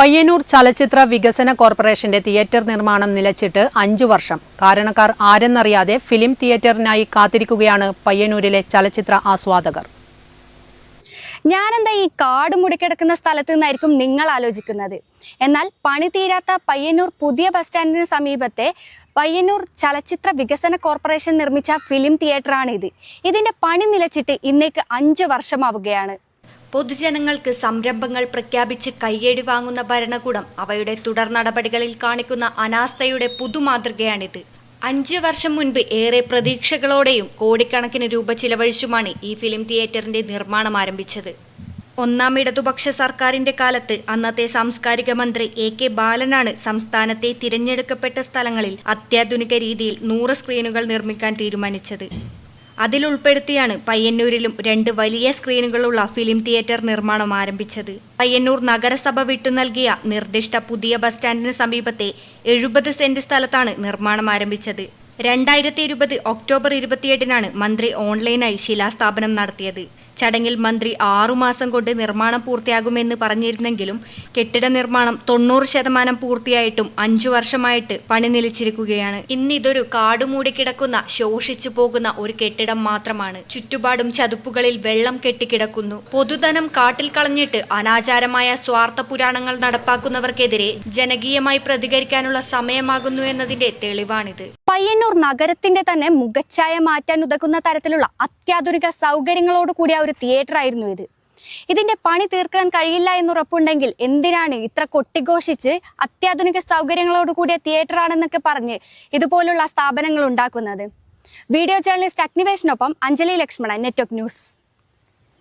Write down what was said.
പയ്യന്നൂർ ചലച്ചിത്ര വികസന കോർപ്പറേഷന്റെ തിയേറ്റർ നിർമ്മാണം നിലച്ചിട്ട് അഞ്ചു വർഷം. കാരണക്കാർ ആരെന്നറിയാതെ ഫിലിം തിയേറ്ററിനായി കാത്തിരിക്കുകയാണ് പയ്യന്നൂരിലെ ചലച്ചിത്ര ആസ്വാദകർ. ഞാനെന്താ ഈ കാട് മുടിക്കിടക്കുന്ന സ്ഥലത്ത് നിന്നായിരിക്കും നിങ്ങൾ ആലോചിക്കുന്നത്? എന്നാൽ പണി തീരാത്ത പയ്യന്നൂർ പുതിയ ബസ് സ്റ്റാൻഡിന് സമീപത്തെ പയ്യന്നൂർ ചലച്ചിത്ര വികസന കോർപ്പറേഷൻ നിർമ്മിച്ച ഫിലിം തിയേറ്ററാണ് ഇത് ഇതിന്റെ പണി നിലച്ചിട്ട് ഇന്നേക്ക് അഞ്ചു വർഷമാവുകയാണ്. പൊതുജനങ്ങൾക്ക് സംരംഭങ്ങൾ പ്രഖ്യാപിച്ച് കയ്യേടി വാങ്ങുന്ന ഭരണകൂടം അവയുടെ തുടർ നടപടികളിൽ കാണിക്കുന്ന അനാസ്ഥയുടെ പുതുമാതൃകയാണിത്. അഞ്ച് വർഷം മുൻപ് ഏറെ പ്രതീക്ഷകളോടെയും കോടിക്കണക്കിന് രൂപ ചിലവഴിച്ചുമാണ് ഈ ഫിലിം തിയേറ്ററിന്റെ നിർമ്മാണം ആരംഭിച്ചത്. ഒന്നാം ഇടതുപക്ഷ സർക്കാരിന്റെ കാലത്ത് അന്നത്തെ സാംസ്കാരിക മന്ത്രി എ കെ ബാലനാണ് സംസ്ഥാനത്തെ തിരഞ്ഞെടുക്കപ്പെട്ട സ്ഥലങ്ങളിൽ അത്യാധുനിക രീതിയിൽ നൂറ് സ്ക്രീനുകൾ നിർമ്മിക്കാൻ തീരുമാനിച്ചത്. അതിലുൾപ്പെടുത്തിയാണ് പയ്യന്നൂരിലും രണ്ട് വലിയ സ്ക്രീനുകളുള്ള ഫിലിം തിയേറ്റർ നിർമ്മാണം ആരംഭിച്ചത്. പയ്യന്നൂർ നഗരസഭ വിട്ടു നൽകിയ നിർദ്ദിഷ്ട പുതിയ ബസ് സ്റ്റാൻഡിന് സമീപത്തെ എഴുപത് സെന്റ് സ്ഥലത്താണ് നിർമ്മാണം ആരംഭിച്ചത്. രണ്ടായിരത്തി ഇരുപത് ഒക്ടോബർ ഇരുപത്തിയെട്ടിനാണ് മന്ത്രി ഓൺലൈനായി ശിലാസ്ഥാപനം നടത്തിയത്. ചടങ്ങിൽ മന്ത്രി ആറുമാസം കൊണ്ട് നിർമ്മാണം പൂർത്തിയാകുമെന്ന് പറഞ്ഞിരുന്നെങ്കിലും കെട്ടിട നിർമ്മാണം തൊണ്ണൂറ് ശതമാനം പൂർത്തിയായിട്ടും അഞ്ചു വർഷമായിട്ട് പണി നിലച്ചിരിക്കുകയാണ്. ഇന്നിതൊരു കാടുമൂടി കിടക്കുന്ന ശോഷിച്ചു പോകുന്ന ഒരു കെട്ടിടം മാത്രമാണ്. ചുറ്റുപാടും ചതുപ്പുകളിൽ വെള്ളം കെട്ടിക്കിടക്കുന്നു പൊതുധനം കാട്ടിൽ കളഞ്ഞിട്ട് അനാചാരമായ സ്വാർത്ഥ പുരാണങ്ങൾ നടപ്പാക്കുന്നവർക്കെതിരെ ജനകീയമായി പ്രതികരിക്കാനുള്ള സമയമാകുന്നു എന്നതിന്റെ തെളിവാണിത്. പയ്യന്നൂർ നഗരത്തിന്റെ തന്നെ മുഖച്ഛായ മാറ്റാൻ ഉതകുന്ന തരത്തിലുള്ള അത്യാധുനിക സൗകര്യങ്ങളോട് കൂടിയ ഒരു തിയേറ്റർ ആയിരുന്നു ഇത്. ഇതിന്റെ പണി തീർക്കാൻ കഴിയില്ല എന്നുറപ്പുണ്ടെങ്കിൽ എന്തിനാണ് ഇത്ര കൊട്ടിഘോഷിച്ച് അത്യാധുനിക സൗകര്യങ്ങളോട് കൂടിയ തിയേറ്റർ ആണെന്നൊക്കെ പറഞ്ഞ് ഇതുപോലുള്ള സ്ഥാപനങ്ങൾ ഉണ്ടാക്കുന്നത്? വീഡിയോ ജേർണലിസ്റ്റ് അഗ്നിവേഷിനൊപ്പം അഞ്ജലി ലക്ഷ്മണൻ നെറ്റ്വർക്ക് ന്യൂസ്